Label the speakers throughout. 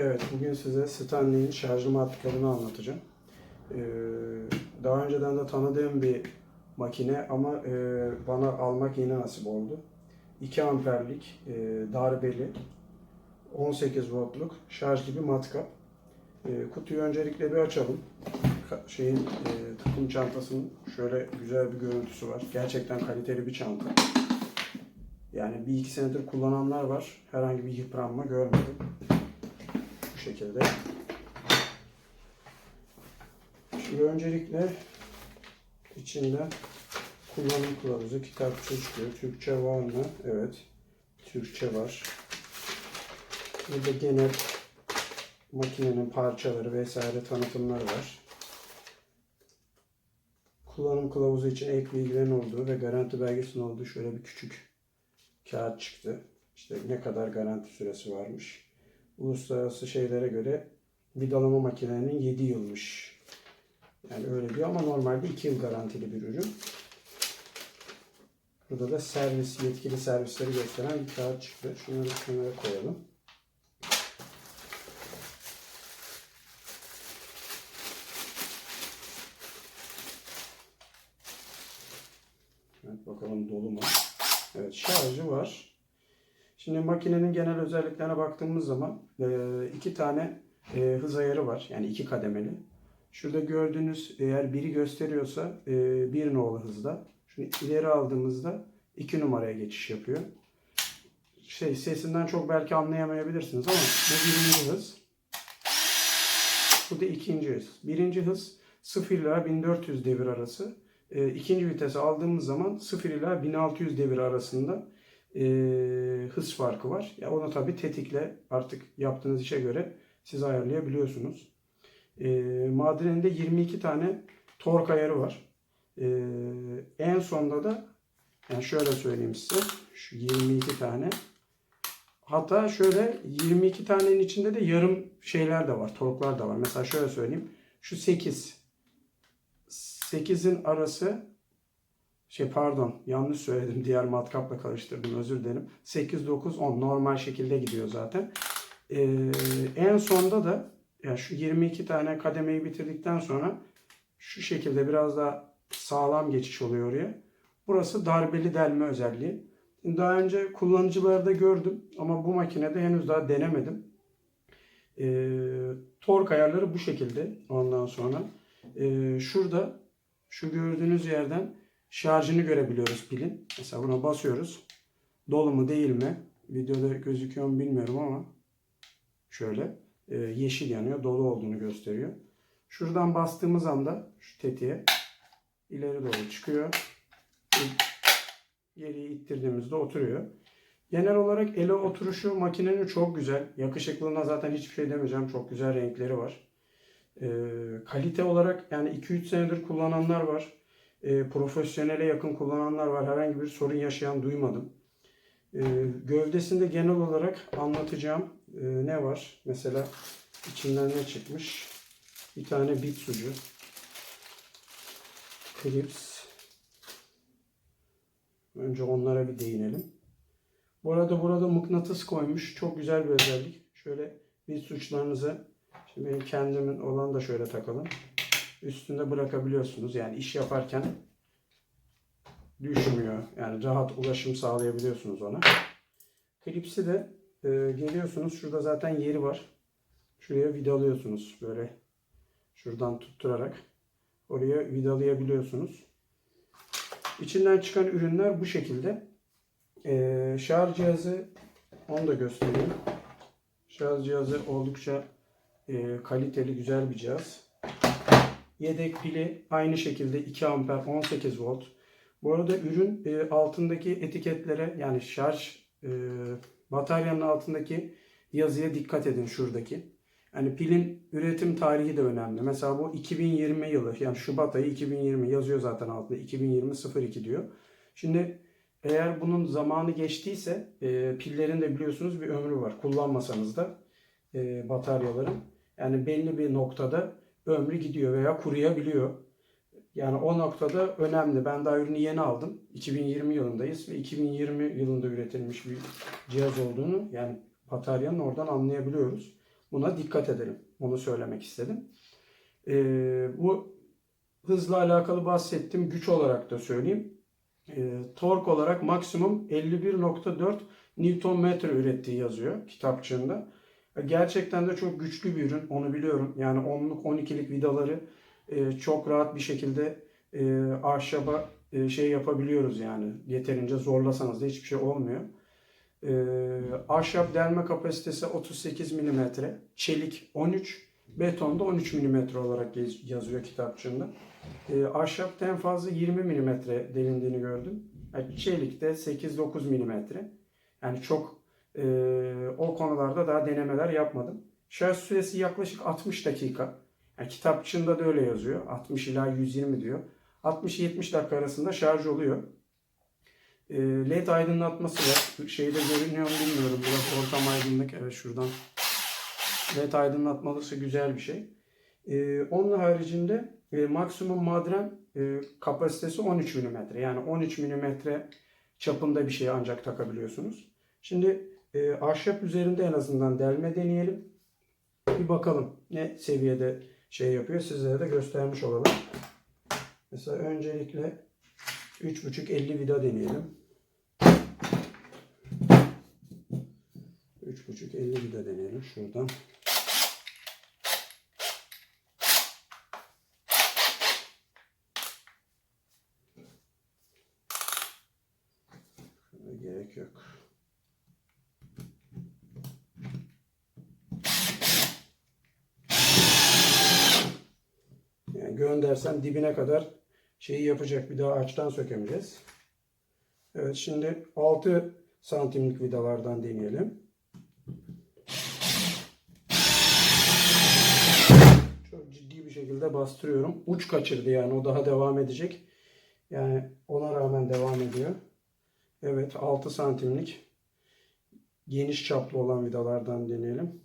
Speaker 1: Evet, bugün size Stanley'in şarjlı matlıklarını anlatacağım. Ee, daha önceden de tanıdığım bir makine ama e, bana almak yine nasip oldu. 2 amperlik e, darbeli 18 voltluk şarjlı bir matkap. E, kutuyu öncelikle bir açalım. Şeyin e, takım çantasının şöyle güzel bir görüntüsü var. Gerçekten kaliteli bir çanta. Yani bir iki senedir kullananlar var. Herhangi bir yıpranma görmedim. Şekilde. Şimdi öncelikle içinde kullanım kılavuzu, kitapçı çıkıyor. Türkçe var mı? Evet. Türkçe var. Burada genel makinenin parçaları vesaire tanıtımları var. Kullanım kılavuzu için ek bilgilerin olduğu ve garanti belgesinin olduğu şöyle bir küçük kağıt çıktı. İşte ne kadar garanti süresi varmış. Uluslararası şeylere göre vidalama makinelerinin 7 yılmış. Yani öyle diyor ama normalde 2 yıl garantili bir ürün. Burada da servis, yetkili servisleri gösteren bir kağıt çıktı. Şunları kenara koyalım. Evet bakalım dolu mu? Evet şarjı var. Şimdi makinenin genel özelliklerine baktığımız zaman e, iki tane e, hız ayarı var. Yani iki kademeli. Şurada gördüğünüz eğer biri gösteriyorsa e, bir nolu hızda. Şunu ileri aldığımızda iki numaraya geçiş yapıyor. Şey sesinden çok belki anlayamayabilirsiniz ama bu birinci hız. Bu da ikinci hız. Birinci hız 0 ile 1400 devir arası. İkinci vitese aldığımız zaman 0 ile 1600 devir arasında e, hız farkı var. Ya onu tabi tetikle artık yaptığınız işe göre siz ayarlayabiliyorsunuz. E, Madren'de 22 tane tork ayarı var. E, en sonda da yani şöyle söyleyeyim size. Şu 22 tane. Hatta şöyle 22 tanenin içinde de yarım şeyler de var. Torklar da var. Mesela şöyle söyleyeyim. Şu 8. 8'in arası şey pardon yanlış söyledim. Diğer matkapla karıştırdım. Özür dilerim. 8, 9, 10 normal şekilde gidiyor zaten. Ee, en sonda da yani şu 22 tane kademeyi bitirdikten sonra şu şekilde biraz daha sağlam geçiş oluyor oraya. Burası darbeli delme özelliği. Daha önce kullanıcılarda gördüm ama bu makinede henüz daha denemedim. Ee, tork ayarları bu şekilde ondan sonra. Ee, şurada şu gördüğünüz yerden şarjını görebiliyoruz pilin. Mesela buna basıyoruz. Dolu mu değil mi? Videoda gözüküyor mu bilmiyorum ama şöyle e, yeşil yanıyor. Dolu olduğunu gösteriyor. Şuradan bastığımız anda şu tetiğe ileri doğru çıkıyor. Geriye ittirdiğimizde oturuyor. Genel olarak ele oturuşu makinenin çok güzel. Yakışıklılığına zaten hiçbir şey demeyeceğim. Çok güzel renkleri var. E, kalite olarak yani 2-3 senedir kullananlar var. E, profesyonele yakın kullananlar var. Herhangi bir sorun yaşayan duymadım. E, gövdesinde genel olarak anlatacağım e, ne var? Mesela içinden ne çıkmış? Bir tane bit sucu. Klips. Önce onlara bir değinelim. Bu arada burada mıknatıs koymuş. Çok güzel bir özellik. Şöyle bit suçlarınızı şimdi kendimin olan da şöyle takalım. Üstünde bırakabiliyorsunuz. Yani iş yaparken düşmüyor. Yani rahat ulaşım sağlayabiliyorsunuz ona. Klipsi de e, geliyorsunuz. Şurada zaten yeri var. Şuraya vidalıyorsunuz. Böyle şuradan tutturarak oraya vidalayabiliyorsunuz. İçinden çıkan ürünler bu şekilde. E, şarj cihazı onu da göstereyim. Şarj cihazı oldukça e, kaliteli, güzel bir cihaz. Yedek pili aynı şekilde 2 amper 18 volt. Bu arada ürün e, altındaki etiketlere yani şarj e, bataryanın altındaki yazıya dikkat edin şuradaki. Yani pilin üretim tarihi de önemli. Mesela bu 2020 yılı yani Şubat ayı 2020 yazıyor zaten altında 2020 02 diyor. Şimdi eğer bunun zamanı geçtiyse e, pillerin de biliyorsunuz bir ömrü var. Kullanmasanız da e, bataryaların yani belli bir noktada ömrü gidiyor veya kuruyabiliyor. Yani o noktada önemli. Ben daha ürünü yeni aldım. 2020 yılındayız ve 2020 yılında üretilmiş bir cihaz olduğunu yani bataryanın oradan anlayabiliyoruz. Buna dikkat edelim. Onu söylemek istedim. Ee, bu hızla alakalı bahsettim. Güç olarak da söyleyeyim. Ee, tork olarak maksimum 51.4 Nm ürettiği yazıyor kitapçığında. Gerçekten de çok güçlü bir ürün. Onu biliyorum. Yani 10'luk 12'lik vidaları e, çok rahat bir şekilde e, ahşaba e, şey yapabiliyoruz yani. Yeterince zorlasanız da hiçbir şey olmuyor. Ahşap delme kapasitesi 38 mm, çelik 13, beton da 13 mm olarak yaz- yazıyor kitapçığında. Ahşapta en fazla 20 mm delindiğini gördüm. Yani çelik de 8-9 mm. Yani çok e, o konularda daha denemeler yapmadım. Şarj süresi yaklaşık 60 dakika. Yani kitapçığında da öyle yazıyor. 60 ila 120 diyor. 60-70 dakika arasında şarj oluyor. E, LED aydınlatması var. Şeyde görünüyor mu bilmiyorum. Biraz ortam aydınlık. Evet şuradan. LED aydınlatması güzel bir şey. E, onun haricinde e, maksimum madren e, kapasitesi 13 mm. Yani 13 mm çapında bir şey ancak takabiliyorsunuz. Şimdi e, ahşap üzerinde en azından delme deneyelim. Bir bakalım ne seviyede şey yapıyor. Sizlere de göstermiş olalım. Mesela öncelikle 3.5 50 vida deneyelim. 3.5 50 vida deneyelim şuradan. Gerek yok. Yani göndersem dibine kadar şeyi yapacak. Bir daha açtan sökemeyeceğiz. Evet şimdi 6 santimlik vidalardan deneyelim. Çok ciddi bir şekilde bastırıyorum. Uç kaçırdı yani o daha devam edecek. Yani ona rağmen devam ediyor. Evet 6 santimlik geniş çaplı olan vidalardan deneyelim.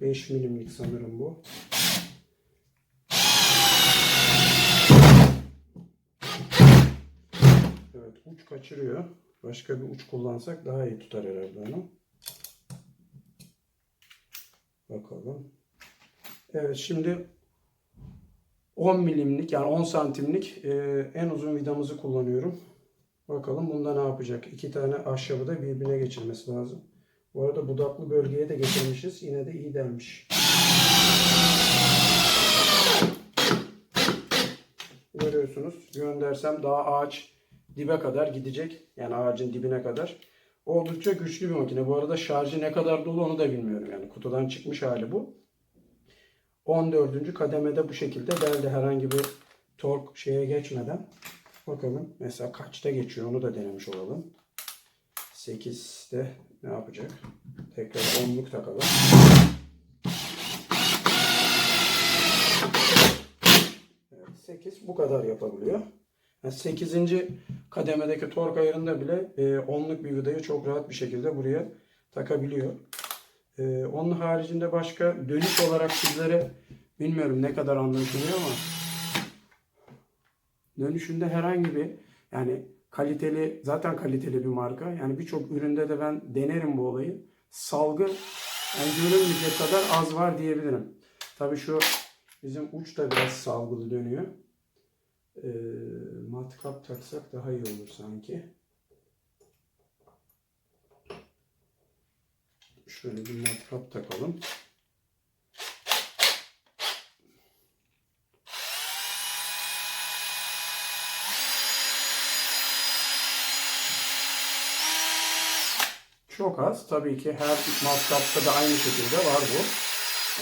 Speaker 1: 5 milimlik sanırım bu. Evet uç kaçırıyor. Başka bir uç kullansak daha iyi tutar herhalde onu. Bakalım. Evet şimdi 10 milimlik yani 10 santimlik e, en uzun vidamızı kullanıyorum. Bakalım bunda ne yapacak? İki tane ahşabı da birbirine geçirmesi lazım. Bu arada budaklı bölgeye de getirmişiz. Yine de iyi delmiş. Görüyorsunuz. Göndersem daha ağaç dibe kadar gidecek. Yani ağacın dibine kadar. Oldukça güçlü bir makine. Bu arada şarjı ne kadar dolu onu da bilmiyorum. Yani kutudan çıkmış hali bu. 14. kademede bu şekilde deldi herhangi bir tork şeye geçmeden. Bakalım mesela kaçta geçiyor onu da denemiş olalım. 8'de ne yapacak? Tekrar 10'luk takalım. Evet, 8 bu kadar yapabiliyor. Yani 8. kademedeki tork ayarında bile e, 10'luk bir vidayı çok rahat bir şekilde buraya takabiliyor. E, onun haricinde başka dönüş olarak sizlere bilmiyorum ne kadar anlaşılıyor ama dönüşünde herhangi bir yani kaliteli zaten kaliteli bir marka. Yani birçok üründe de ben denerim bu olayı. Salgı yani görülmeyecek kadar az var diyebilirim. Tabii şu bizim uç da biraz salgılı dönüyor. Ee, matkap taksak daha iyi olur sanki. Şöyle bir matkap takalım. Çok az. Tabii ki her matkapta da aynı şekilde var bu.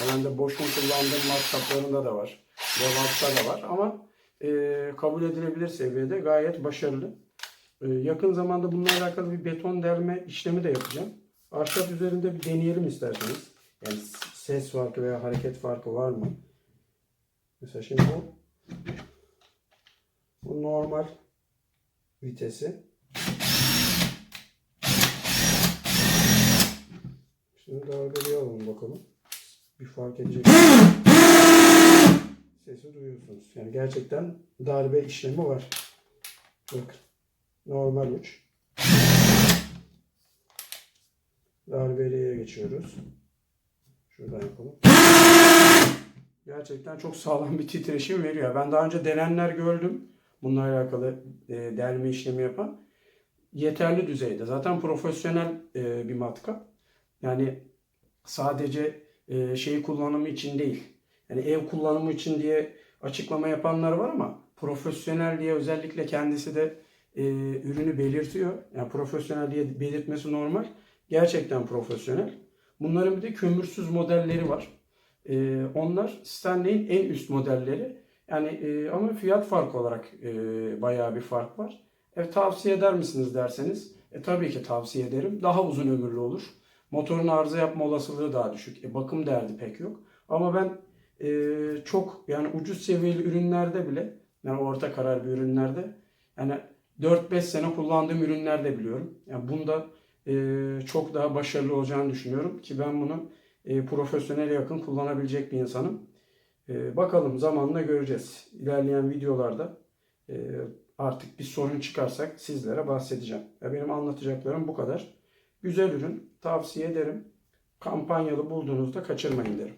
Speaker 1: Yani de boşun kullandığım matkaplarında da var. Levant'ta da var ama e, kabul edilebilir seviyede gayet başarılı. E, yakın zamanda bununla alakalı bir beton delme işlemi de yapacağım. Ahşap üzerinde bir deneyelim isterseniz. Yani ses farkı veya hareket farkı var mı? Mesela şimdi bu bu normal vitesi. Şimdi darbeleyelim bakalım. Bir fark edecek. Sesi duyuyorsunuz. Yani gerçekten darbe işlemi var. Bak. Normal uç. Darbeliğe geçiyoruz. Şuradan yapalım. Gerçekten çok sağlam bir titreşim veriyor. Ben daha önce denenler gördüm. Bununla alakalı e, delme işlemi yapan. Yeterli düzeyde. Zaten profesyonel e, bir matkap. Yani sadece e, şey kullanımı için değil. Yani ev kullanımı için diye açıklama yapanlar var ama profesyonel diye özellikle kendisi de e, ürünü belirtiyor. Yani profesyonel diye belirtmesi normal. Gerçekten profesyonel. Bunların bir de kömürsüz modelleri var. E, onlar Stanley'in en üst modelleri. Yani e, ama fiyat farkı olarak e, bayağı bir fark var. E, tavsiye eder misiniz derseniz, e, tabii ki tavsiye ederim. Daha uzun ömürlü olur. Motorun arıza yapma olasılığı daha düşük. E, bakım derdi pek yok. Ama ben e, çok yani ucuz seviyeli ürünlerde bile yani orta karar bir ürünlerde yani 4-5 sene kullandığım ürünlerde biliyorum. Yani bunda e, çok daha başarılı olacağını düşünüyorum ki ben bunu e, profesyonel yakın kullanabilecek bir insanım. E, bakalım zamanla göreceğiz. İlerleyen videolarda e, artık bir sorun çıkarsak sizlere bahsedeceğim. Ya benim anlatacaklarım bu kadar. Güzel ürün. Tavsiye ederim. Kampanyalı bulduğunuzda kaçırmayın derim.